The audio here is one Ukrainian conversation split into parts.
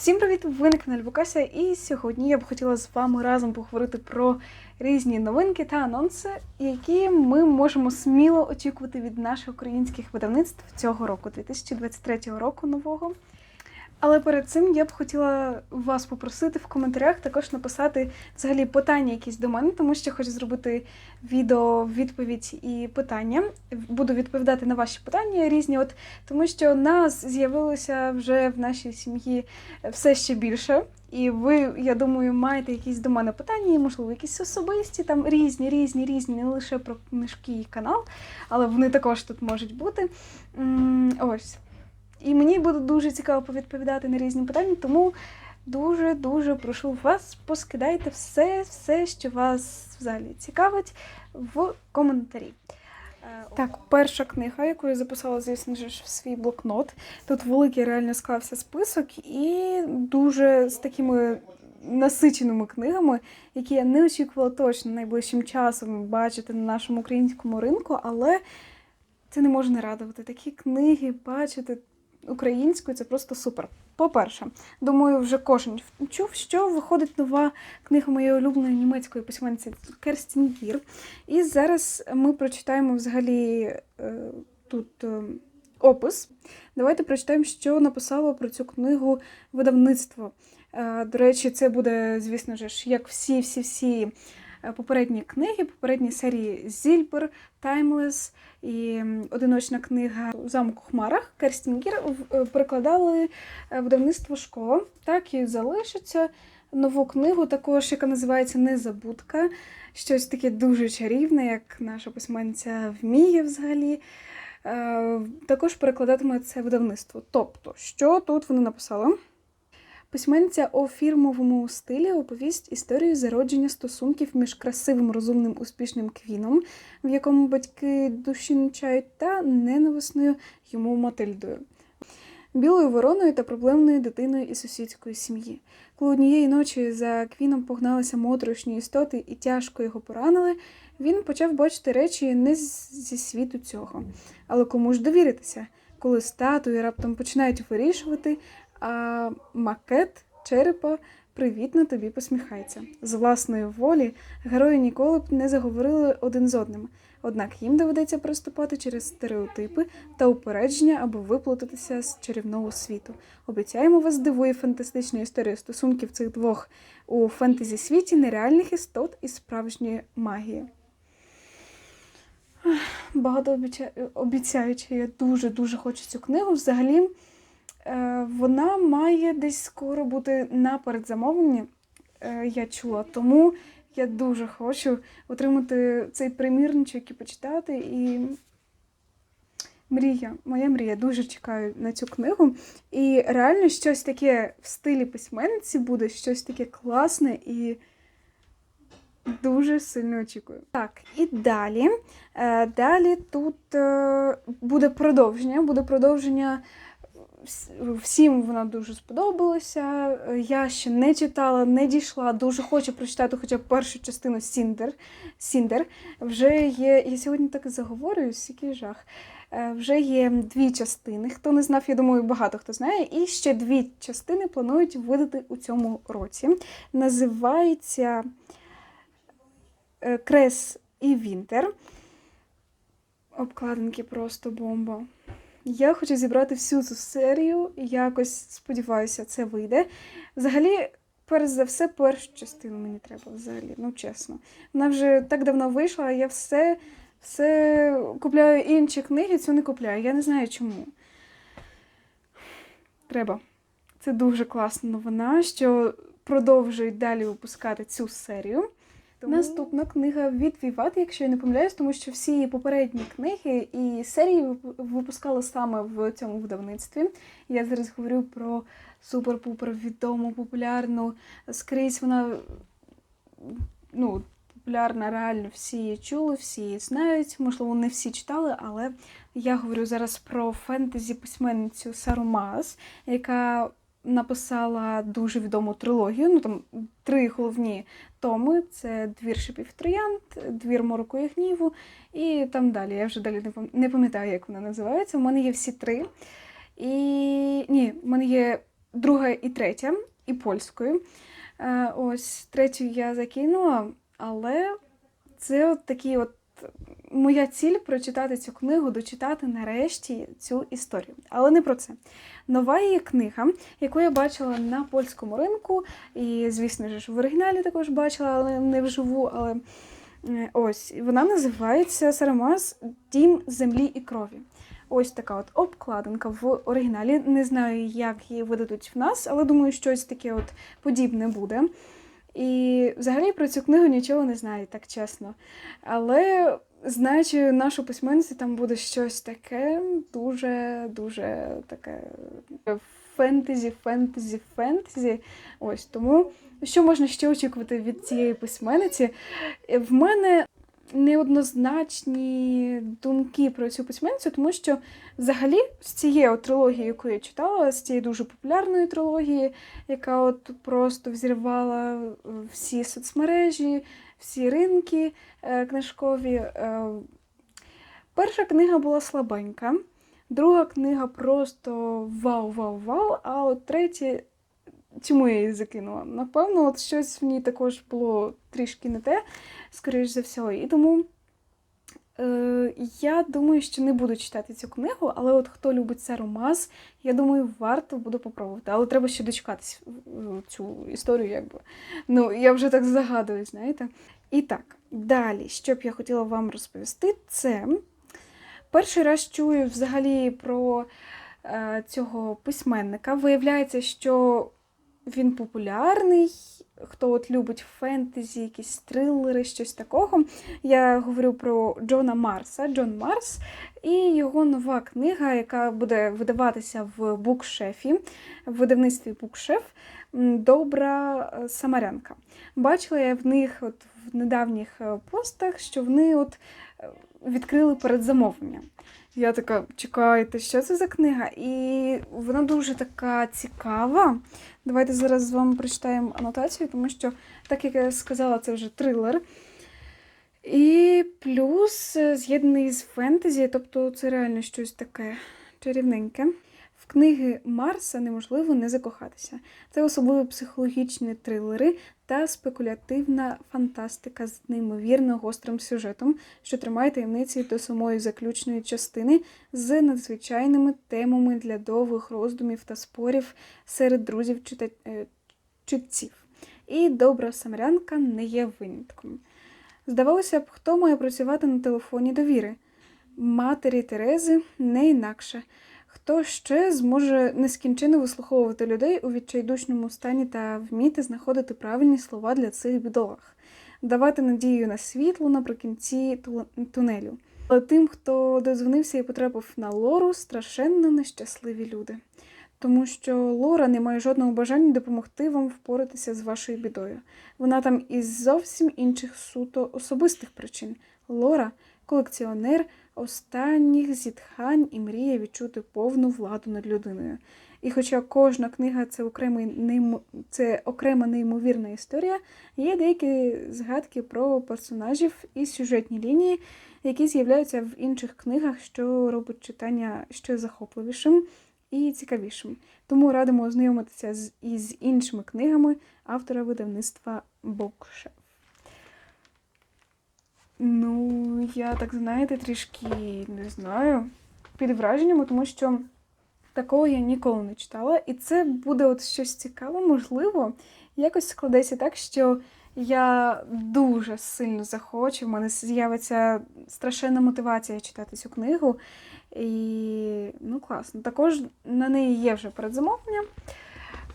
Всім привіт! Ви на каналі Букася, і сьогодні я б хотіла з вами разом поговорити про різні новинки та анонси, які ми можемо сміло очікувати від наших українських видавництв цього року, 2023 року нового. Але перед цим я б хотіла вас попросити в коментарях також написати взагалі питання якісь до мене, тому що хочу зробити відео відповідь і питання. Буду відповідати на ваші питання різні, от тому що нас з'явилося вже в нашій сім'ї все ще більше. І ви, я думаю, маєте якісь до мене питання, можливо, якісь особисті, там різні, різні, різні, не лише про книжки і канал, але вони також тут можуть бути. Ось. І мені буде дуже цікаво повідповідати на різні питання, тому дуже-дуже прошу вас, поскидайте все, все, що вас взагалі цікавить, в коментарі. Е, Так, перша книга, яку я записала, звісно ж, в свій блокнот. Тут великий реально склався список, і дуже з такими насиченими книгами, які я не очікувала точно найближчим часом бачити на нашому українському ринку, але це не може не радувати. Такі книги бачити українською це просто супер. По-перше, думаю, вже кожен чув, що виходить нова книга моєї улюбленої німецької письменниці Керстін Гір. І зараз ми прочитаємо взагалі е, тут е, опис. Давайте прочитаємо, що написало про цю книгу видавництво. Е, До речі, це буде, звісно ж, як всі-всі-всі попередні книги, попередні серії Зільбер, Таймлес і одиночна книга Замок у хмарах Керстінгір перекладали е, видавництво школа. Так і залишиться. Нову книгу, також, яка називається Незабудка. Щось таке дуже чарівне, як наша письменниця вміє взагалі. Е, Також перекладатиме це видавництво. Тобто, що тут вони написали? Письменниця у фірмовому стилі оповість історію зародження стосунків між красивим, розумним, успішним квіном, в якому батьки душі не чають, та ненависною йому Матильдою. Білою вороною та проблемною дитиною із сусідської сім'ї. Коли однієї ночі за квіном погналися моторошні істоти і тяжко його поранили, він почав бачити речі не зі світу цього. Але кому ж довіритися, коли статуї раптом починають вирішувати, а макет черепа привітно тобі посміхається. З власної волі герої ніколи б не заговорили один з одним. Однак їм доведеться приступати через стереотипи та упередження, аби виплутатися з чарівного світу. Обіцяємо вас здивує фантастична історія стосунків цих двох у фентезі світі нереальних істот і справжньої магії. Багато обіця- обіцяючи, я дуже дуже хочу цю книгу. Взагалі, вона має десь скоро бути на передзамовленні, е, я чула. Тому я дуже хочу отримати цей примірничок і почитати. І мрія, моя мрія, дуже чекаю на цю книгу. І реально щось таке в стилі письменниці буде, щось таке класне і дуже сильно очікую. Так, і далі. Е, Далі тут е, буде продовження, буде продовження. Вс- Всім вона дуже сподобалася. Я ще не читала, не дійшла. Дуже хочу прочитати хоча б першу частину Сіндер. Сіндер. Вже є. Я сьогодні так заговорююсь, який жах. Е, Вже є дві частини. Хто не знав, я думаю, багато хто знає. І ще дві частини планують видати у цьому році. Називається е, Крес і Вінтер. Обкладинки просто бомба. Я хочу зібрати всю цю серію якось сподіваюся, це вийде. Взагалі, перш за все, першу частину мені треба взагалі, ну чесно. Вона вже так давно вийшла, а я все, все купляю інші книги, цю не купляю. Я не знаю чому. Треба. Це дуже класна новина, що продовжують далі випускати цю серію. Тому- Наступна книга від Віват, якщо я не помиляюсь, тому що всі попередні книги і серії вип- випускали саме в цьому видавництві. Я зараз говорю про супер-пупер відому, популярну. Скрізь вона ну, популярна, реально всі її чули, всі її знають. Можливо, не всі читали, але я говорю зараз про фентезі письменницю Сару Маас, яка написала дуже відому трилогію. Ну там три головні томи: це двір шипів троянд, двір мороку гніву, і там далі. Я вже далі не пам'ятаю, як вона називається. У мене є всі три. І ні, в мене є друга і третя, і польською. Е, ось третю я закинула, але це от такий от моя ціль прочитати цю книгу, дочитати нарешті цю історію. Але не про це. Нова є книга, яку я бачила на польському ринку, і, звісно ж, в оригіналі також бачила, але не вживу. Але е, ось вона називається Сарамаз Дім землі і крові. Ось така от обкладинка в оригіналі. Не знаю, як її видадуть в нас, але думаю, щось таке от подібне буде. І взагалі про цю книгу нічого не знаю, так чесно. Але знаючи нашу письменницю, там буде щось таке дуже-дуже таке фентезі, фентезі, фентезі. Ось тому, що можна ще очікувати від цієї письменниці? В мене неоднозначні думки про цю письменницю, тому що взагалі з цієї трилогії, яку я читала, з цієї дуже популярної трилогії, яка от просто взірвала всі соцмережі, всі ринки е, книжкові. Е, перша книга була слабенька, друга книга просто вау-вау-вау, а от третя. Чому я її закинула? Напевно, от щось в ній також було трішки не те, скоріш за всього. І тому я думаю, що не буду читати цю книгу, але от хто любить Сару Маз, я думаю, варто буде попробувати. Але треба ще дочекатись цю історію, якби. Ну, я вже так загадую, знаєте. І так, далі, що б я хотіла вам розповісти, це перший раз чую взагалі про е, цього письменника. Виявляється, що він популярний. Хто от любить фентезі, якісь трилери, щось такого. Я говорю про Джона Марса, Джон Марс, і його нова книга, яка буде видаватися в букшефі, в видавництві Букшеф Добра Самарянка. Бачила я в них от в недавніх е, постах, що вони от е, відкрили передзамовлення. Я така, чекайте, що це за книга? І вона дуже така цікава. Давайте зараз з вами прочитаємо анотацію, тому що, так як я сказала, це вже трилер. І плюс е, з'єднаний з фентезі, тобто це реально щось таке чарівненьке книги Марса неможливо не закохатися. Це особливо психологічні трилери та спекулятивна фантастика з неймовірно гострим сюжетом, що тримає таємниці до самої заключної частини з надзвичайними темами для довгих роздумів та спорів серед друзів е, читців. І добра самарянка не є винятком. Здавалося б, хто має працювати на телефоні довіри? Матері Терези не інакше. Хто ще зможе нескінченно вислуховувати людей у відчайдушному стані та вміти знаходити правильні слова для цих бідолах, давати надію на світло наприкінці тунелю. Але тим, хто дозвонився і потрапив на лору, страшенно нещасливі люди. Тому що Лора не має жодного бажання допомогти вам впоратися з вашою бідою. Вона там із зовсім інших суто особистих причин. Лора колекціонер, останніх зітхань і мріє відчути повну владу над людиною. І хоча кожна книга це окремий це окрема неймовірна історія, є деякі згадки про персонажів і сюжетні лінії, які з'являються в інших книгах, що робить читання ще захопливішим і цікавішим. Тому радимо ознайомитися з із іншими книгами автора видавництва Бокшев. Ну, я так, знаєте, трішки не знаю, під враженнями, тому що такого я ніколи не читала. І це буде от щось цікаве, можливо, якось складеться так, що я дуже сильно захочу, в мене з'явиться страшенна мотивація читати цю книгу. І ну, класно. Також на неї є вже передзамовлення.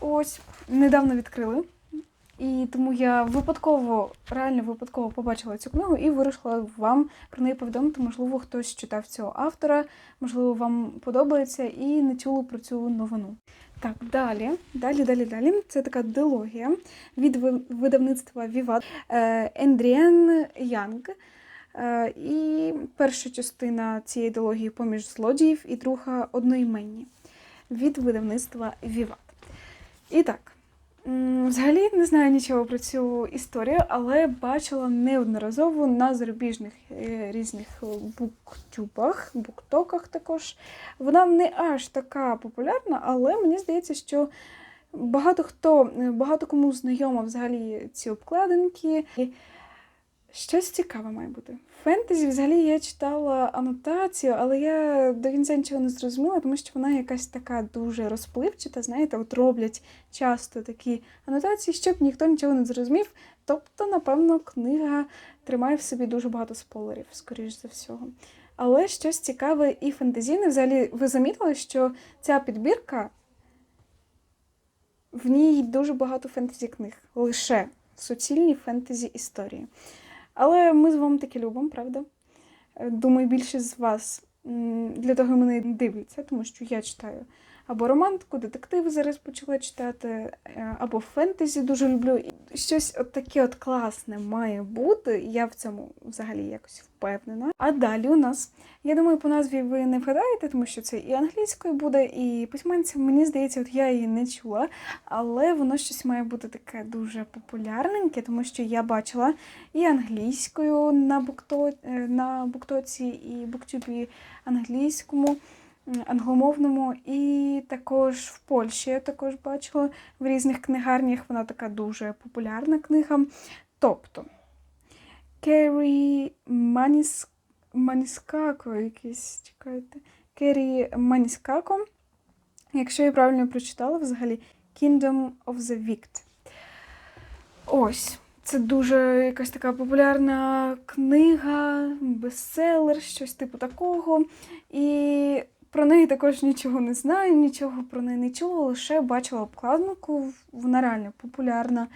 Ось, недавно відкрили. І тому я випадково, реально випадково побачила цю книгу і вирішила вам про неї повідомити. Можливо, хтось читав цього автора, можливо, вам подобається і не чули про цю новину. Так, далі, далі, далі, далі. Це така дилогія від видавництва Віват Ендріен Янг. Е, і перша частина цієї дилогії поміж злодіїв, і друга одноіменні від видавництва Віват. І так. Взагалі не знаю нічого про цю історію, але бачила неодноразово на зарубіжних е, різних буктюбах, буктоках також. Вона не аж така популярна, але мені здається, що Багато хто, багато кому знайомо взагалі ці обкладинки. Щось цікаве має бути. Фентезі, взагалі, я читала анотацію, але я до кінця нічого не зрозуміла, тому що вона якась така дуже розпливчата. Знаєте, от роблять часто такі анотації, щоб ніхто нічого не зрозумів. Тобто, напевно, книга тримає в собі дуже багато спойлерів, скоріш за всього. Але щось цікаве і фентезійне. Взагалі, ви замітили, що ця підбірка в ній дуже багато фентезі книг, лише суцільні фентезі історії. Але ми з вами таки любимо, правда? Е, Думаю, більшість з вас для того мене дивляться, тому що я читаю або романтику, детективи зараз почала читати, е, або фентезі дуже люблю. Щось от таке от класне має бути. Я в цьому взагалі якось впевнена. А далі у нас, я думаю, по назві ви не вгадаєте, тому що це і англійською буде, і письменця, мені здається, от я її не чула, але воно щось має бути таке дуже популярненьке, тому що я бачила і англійською на букто, е, на буктоці, і буктюбі англійському, англомовному, і також в Польщі я також бачила в різних книгарнях. Вона така дуже популярна книга. Тобто Керрі Маніс... Маніскако якийсь, чекайте. Керрі Маніскако. Якщо я правильно прочитала, взагалі Kingdom of the Wicked. Ось. Це дуже якась така популярна книга, бестселер, щось типу такого. І про неї також нічого не знаю, нічого про неї не чула, лише бачила обкладинку. Вона реально популярна.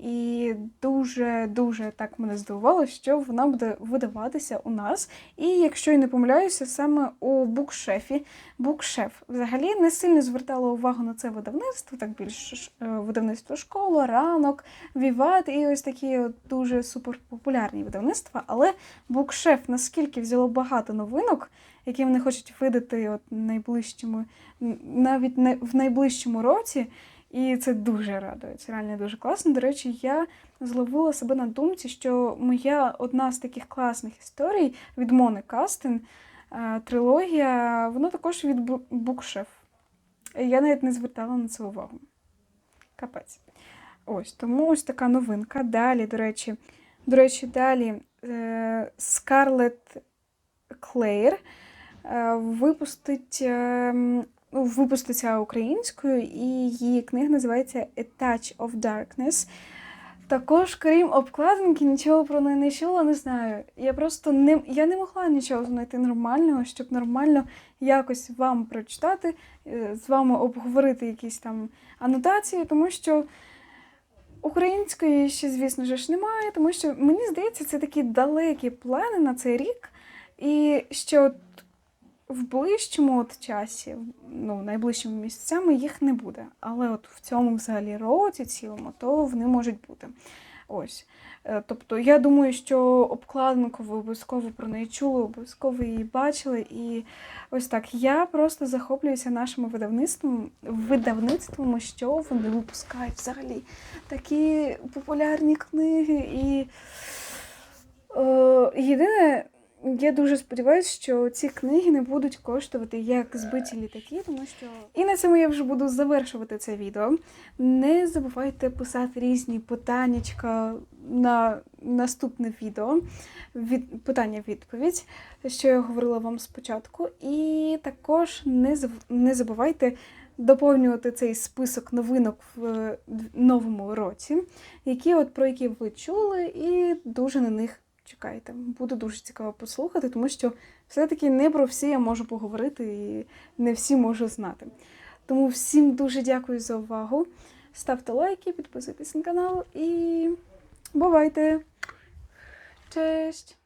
І дуже-дуже так мене здивувало, що вона буде видаватися у нас. І якщо я не помиляюся, саме у букшефі. Букшеф взагалі не сильно звертала увагу на це видавництво, так більше видавництво школа, ранок, Віват і ось такі дуже суперпопулярні видавництва. Але букшеф наскільки взяло багато новинок, які вони хочуть видати от найближчому, навіть не в найближчому році. І це дуже радує. Це реально дуже класно. До речі, я зловила себе на думці, що моя одна з таких класних історій від Мони Кастин, е, трилогія, вона також від Букшеф. Я навіть не звертала на це увагу. Капець. Ось, тому ось така новинка. Далі, до речі, до речі, далі е, Скарлет Клеєр е, випустить. Випуститься українською, і її книга називається A Touch of Darkness. Також, крім обкладинки, нічого про неї не чула, не знаю. Я просто не, я не могла нічого знайти нормального, щоб нормально якось вам прочитати, е, з вами обговорити якісь там анотації, тому що української ще, звісно ж, немає, тому що мені здається, це такі далекі плани на цей рік. І що в ближчому от часі, ну, найближчими місяцями їх не буде. Але от в цьому взагалі році цілому, то вони можуть бути. Ось. Е, Тобто, я думаю, що обкладинку ви обов'язково про неї чули, обов'язково її бачили. І ось так. Я просто захоплююся нашим видавництвом, видавництвом, що вони випускають взагалі такі популярні книги. І е, єдине, я дуже сподіваюся, що ці книги не будуть коштувати як збиті літаки, тому що і на цьому я вже буду завершувати це відео. Не забувайте писати різні питаннячка на наступне відео. Від питання-відповідь, що я говорила вам спочатку. І також не не забувайте доповнювати цей список новинок в новому році, які от про які ви чули, і дуже на них чекайте. Буде дуже цікаво послухати, тому що все-таки не про всі я можу поговорити і не всі можу знати. Тому всім дуже дякую за увагу. Ставте лайки, підписуйтесь на канал і бувайте! Cześć!